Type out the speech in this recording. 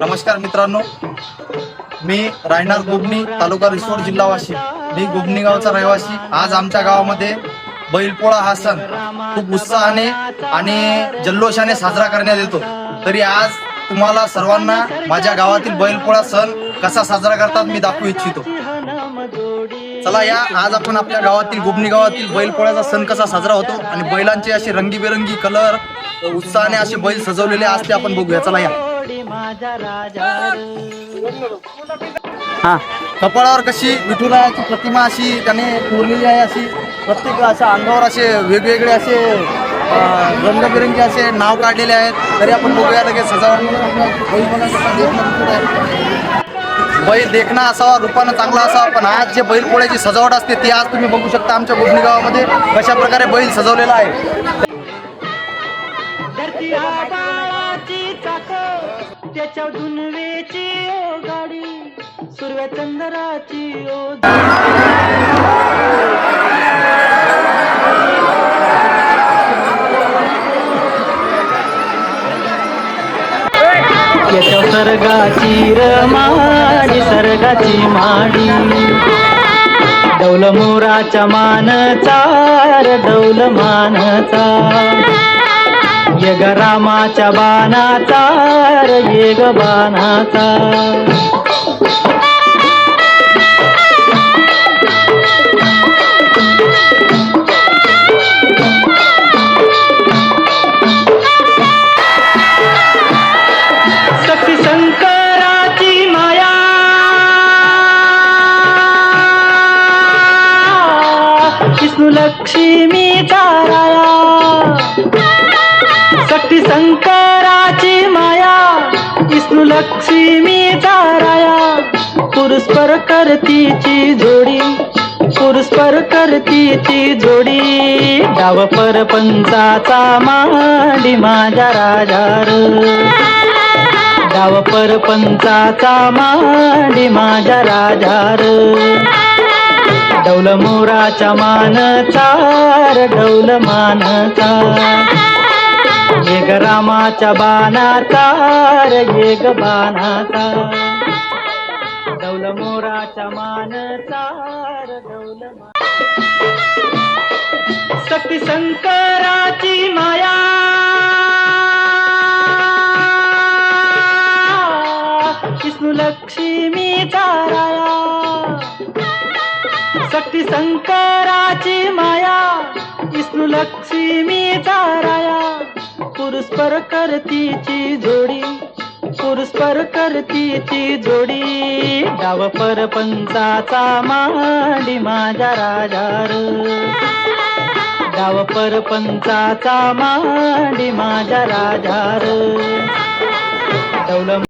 नमस्कार मित्रांनो. मी रायनार गोबनी तालुका रिसोड जिल्हा वाशी मी गोबनी गावचा रहिवासी. आज आमच्या गावामध्ये बैलपोळा हा सण खूप उत्साहाने आणि जल्लोषाने साजरा करण्यात येतो. तरी आज तुम्हाला सर्वांना माझ्या गावातील बैलपोळा सण कसा साजरा करतात मी दाखवू इच्छितो. चला या आज आपण आपल्या गावातील गोबनी गावातील बैलपोळ्याचा सण कसा साजरा होतो आणि बैलांचे असे रंगीबेरंगी कलर उत्साहाने असे बैल सजवलेले आज ते आपण बघूया. चला या. हा कपाळावर कशी विठुरायाची प्रतिमा अशी त्याने कोरलेली आहे अशी प्रत्येक अशा अंगावर असे वेगवेगळे असे रंगबिरंगी असे नाव काढलेले आहेत. तरी आपण बघूया लगेच सजावट. बैल देखणं. बैल असावा रूपानं चांगला असावा पण आज जे बैलपोळ्याची सजावट असते ती आज तुम्ही बघू शकता आमच्या गोपनी गावामध्ये कशा प्रकारे बैल सजवलेला आहे. धरती चाक त्याच्या दुनवेची ओ गाडी सुरव्या चंदराची ओ याच्या सर्गाची रमाडी सर्गाची माडी डौल मोराच्या मानचा डौल मानचा यग रामाच्या बाणाचा र येग बाणाचा. शक्ती शंकराची माया. विष्णू लक्ष्मीचा राया शंकराची माया विष्णू लक्ष्मी ताराया. पुरुषपर करतीची जोडी पुरुषपर करतीची जोडी. डाव परपंचाचा मांडी माझ्या राजार डाव परपंचाचा मांडी माझ्या राजार डौल मोराच्या मानचार डौल मानचा रामाच्या बाणाचा र येग बाणाचा. डौल मोराच्या मानचा र डौल शंकराची माया. विष्णू लक्ष्मीचा राया शक्ती शंकराची माया विष्णू लक्ष्मीचा राया पुरस्पर करतीची जोडी पुरस्पर करतीची जोडी. डाव परपंचाचा मांडी माझ्या राजार डाव परपंचाचा मांडी माझ्या राजार